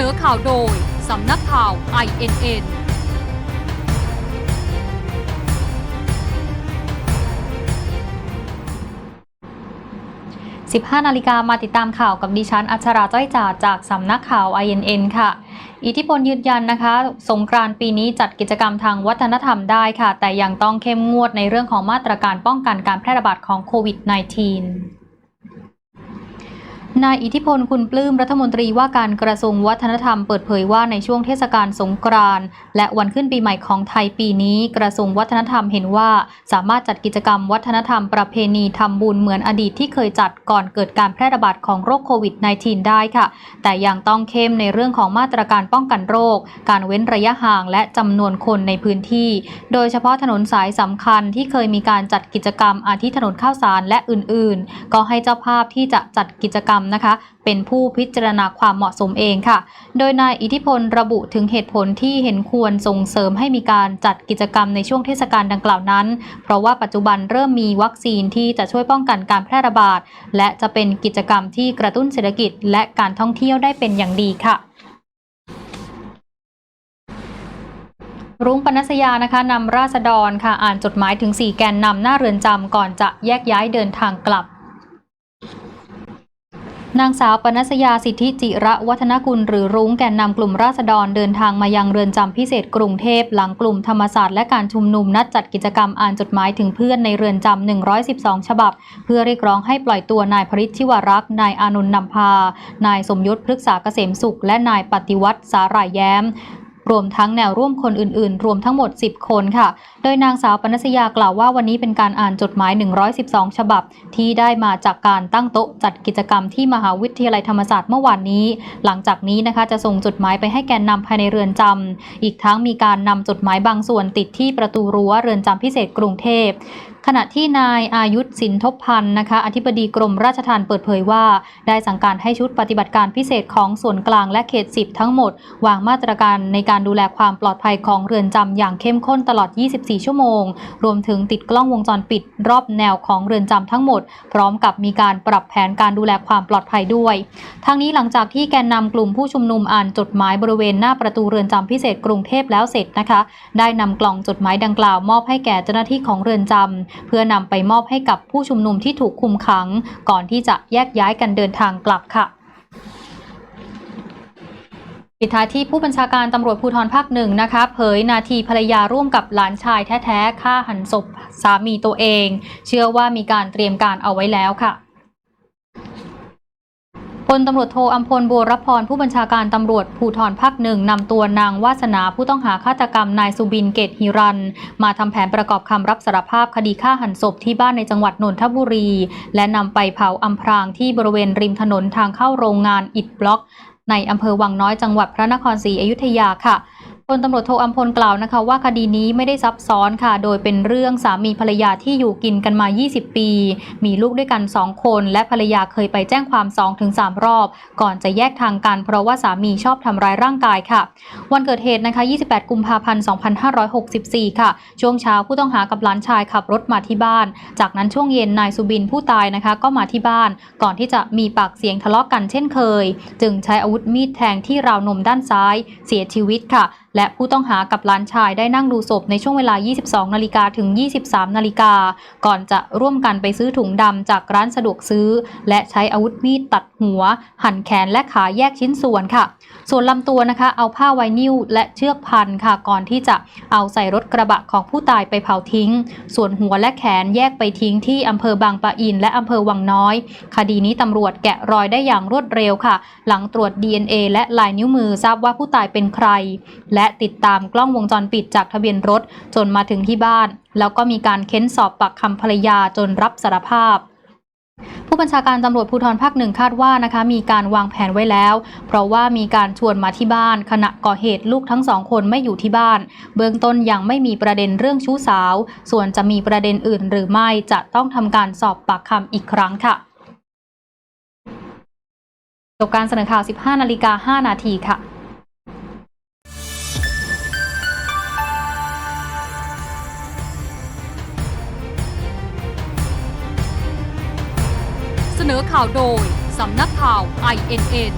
นอข่าวโดย สำนักข่าว INN 15 นาฬิกามาติดตามข่าวกับดิฉัน อัชราจ้อยจ่าจากสำนักข่าว INN ค่ะ อิทธิพลยืนยันนะคะ สงกรานต์ปีนี้จัดกิจกรรมทางวัฒนธรรมได้ค่ะ แต่ยังต้องเข้มงวดในเรื่องของมาตรการป้องกันการแพร่ระบาดของโควิด -19 นายอิทธิพลคุณปลื้มรัฐมนตรีว่าการกระทรวงวัฒนธรรมเปิดเผยว่าในช่วงเทศกาลสงกรานต์และวันขึ้นปีใหม่ของไทยปีนี้ กระทรวงวัฒนธรรมเห็นว่าสามารถจัดกิจกรรมวัฒนธรรมประเพณีทำบุญเหมือนอดีตที่เคยจัดก่อนเกิดการแพร่ระบาดของโรคโควิด -19 ได้ค่ะ แต่ยังต้องเข้มในเรื่องของมาตรการป้องกันโรค การเว้นระยะห่างและจำนวนคนในพื้นที่ โดยเฉพาะถนนสายสำคัญที่เคยมีการจัดกิจกรรมอาทิถนนข้าวสารและอื่น ๆ ก็ให้เจ้าภาพที่จะจัดกิจกรรมนะคะ เป็นผู้พิจารณาความเหมาะสมเองค่ะ โดยนายอิทธิพลระบุถึงเหตุผลที่เห็นควรส่งเสริมให้มีการจัดกิจกรรมในช่วงเทศกาลดังกล่าวนั้น เพราะว่าปัจจุบันเริ่มมีวัคซีนที่จะช่วยป้องกันการแพร่ระบาด และจะเป็นกิจกรรมที่กระตุ้นเศรษฐกิจ และการท่องเที่ยวได้เป็นอย่างดีค่ะรุ้งปนัสยานะคะนำราษฎรค่ะอ่านจดหมายถึง 4 แกนนำหน้าเรือนจำก่อนจะแยกย้ายเดินทางกลับ นางสาวปนัสยาสิทธิจิระวัฒนกุลหรือรุ้งแกนนำกลุ่มราษฎรเดินทางมายังเรือนจำพิเศษกรุงเทพหลังกลุ่มธรรมศาสตร์และการชุมนุมนัดจัดกิจกรรมอ่านจดหมายถึงเพื่อนในเรือนจำ 112 ฉบับ เพื่อเรียกร้องให้ปล่อยตัวนายพริชชิวรักษ์นายอานนท์นำพา นายสมยศพฤกษาเกษมสุข และนายปฏิวัติสาหร่ายแย้ม รวมทั้งแนวร่วมคนอื่นๆ รวมทั้งหมด 10 คนค่ะ โดยนางสาวปนัสยากล่าวว่าวันนี้เป็นการอ่านจดหมาย 112 ฉบับ ที่ได้มาจากการตั้งโต๊ะจัดกิจกรรมที่มหาวิทยาลัยธรรมศาสตร์เมื่อวานนี้ หลังจากนี้นะคะจะส่งจดหมายไปให้แกนนำภายในเรือนจำอีกทั้งมีการนำจดหมายบางส่วนติดที่ประตูรั้วเรือนจำพิเศษกรุงเทพ ขณะที่นายอายุธสินทบพันธ์นะคะ อธิบดีกรมราชทัณฑ์เปิดเผยว่า ได้สั่งการให้ชุดปฏิบัติการพิเศษของส่วนกลางและเขต 10 ทั้งหมด วางมาตรการในการดูแลความปลอดภัยของเรือนจำอย่างเข้มข้นตลอด 24 ชั่วโมง รวมถึงติดกล้องวงจรปิดรอบแนวของเรือนจำทั้งหมด พร้อมกับมีการปรับแผนการดูแลความปลอดภัยด้วย ทั้งนี้หลังจากที่แกนนำกลุ่มผู้ชุมนุมอ่านจดหมายบริเวณหน้าประตูเรือนจำพิเศษกรุงเทพแล้วเสร็จนะคะ ได้นำกล่องจดหมายดังกล่าวมอบให้แก่เจ้าหน้าที่ของเรือนจำเพื่อนำไปมอบให้กับผู้ชุมนุมที่ถูกคุมขัง ก่อนที่จะแยกย้ายกันเดินทางกลับค่ะปิดท้ายที่ผู้บัญชาการตำรวจภูธรภาคหนึ่งนะคะเผยนาทีภรรยาร่วมกับหลานชายแท้ๆฆ่าหันศพสามีตัวเอง เชื่อว่ามีการเตรียมการเอาไว้แล้วค่ะ ลตำรวจโทอัมพลบัวรพรผู้บัญชาการตำรวจภูธรภาคหนึ่งนำตัวนางวาสนาผู้ต้องหาฆาตกรรมนายสุบินเกตฮิรัน มาทำแผนประกอบคำรับสารภาพคดีฆ่าหันศพที่บ้านในจังหวัดนนทบุรี และนำไปเผาอำพรางที่บริเวณริมถนนทางเข้าโรงงานอิฐบล็อก ในอำเภอวังน้อยจังหวัดพระนครศรีอยุธยาค่ะ พลตำรวจโทอัมพลกล่าวนะคะว่าคดีนี้ไม่ได้ซับซ้อนค่ะ โดยเป็นเรื่องสามีภรรยาที่อยู่กินกันมา 20 ปี มีลูกด้วยกัน 2 คน และภรรยาเคยไปแจ้งความ2-3รอบ ก่อนจะแยกทางกันเพราะว่าสามีชอบทำร้ายร่างกายค่ะ วันเกิดเหตุนะคะ 28 กุมภาพันธ์ 2564 ค่ะ ช่วงเช้าผู้ต้องหากับหลานชายขับรถมาที่บ้าน จากนั้นช่วงเย็นนายสุบินผู้ตายนะคะ ก็มาที่บ้าน ก่อนที่จะมีปากเสียงทะเลาะกันเช่นเคย จึงใช้อาวุธมีดแทงที่ราวนมด้านซ้าย เสียชีวิตค่ะ และผู้ต้องหากับหลานชายได้นั่งดูศพในช่วงเวลา 22 นาฬิกาถึง 23 นาฬิกา ก่อนจะร่วมกันไปซื้อถุงดำจากร้านสะดวกซื้อ และใช้อาวุธมีดตัดหัว หั่นแขนและขาแยกชิ้นส่วนค่ะ ส่วนลำตัวนะคะเอาผ้าไวนิลและเชือกพันค่ะ ก่อนที่จะเอาใส่รถกระบะของผู้ตายไปเผาทิ้ง ส่วนหัวและแขนแยกไปทิ้งที่อำเภอบางปะอิน และอำเภอวังน้อย คดีนี้ตำรวจแกะรอยได้อย่างรวดเร็วค่ะ หลังตรวจ DNA และลายนิ้วมือทราบว่าผู้ตายเป็นใคร และติดตามกล้องวงจรปิดจากทะเบียนรถจนมาถึงที่บ้าน แล้วก็มีการเค้นสอบปากคำภรรยาจนรับสารภาพผู้บัญชาการตำรวจภูธรภาคหนึ่งคาดว่านะคะมีการวางแผนไว้แล้ว เพราะว่ามีการชวนมาที่บ้าน ขณะก่อเหตุลูกทั้งสองคนไม่อยู่ที่บ้าน เบื้องต้นยังไม่มีประเด็นเรื่องชู้สาว ส่วนจะมีประเด็นอื่นหรือไม่จะต้องทำการสอบปากคำอีกครั้งค่ะจบการเสนอข่าว 15 นาฬิกา 5 นาทีค่ะ อข่าวโดย สำนักข่าว INN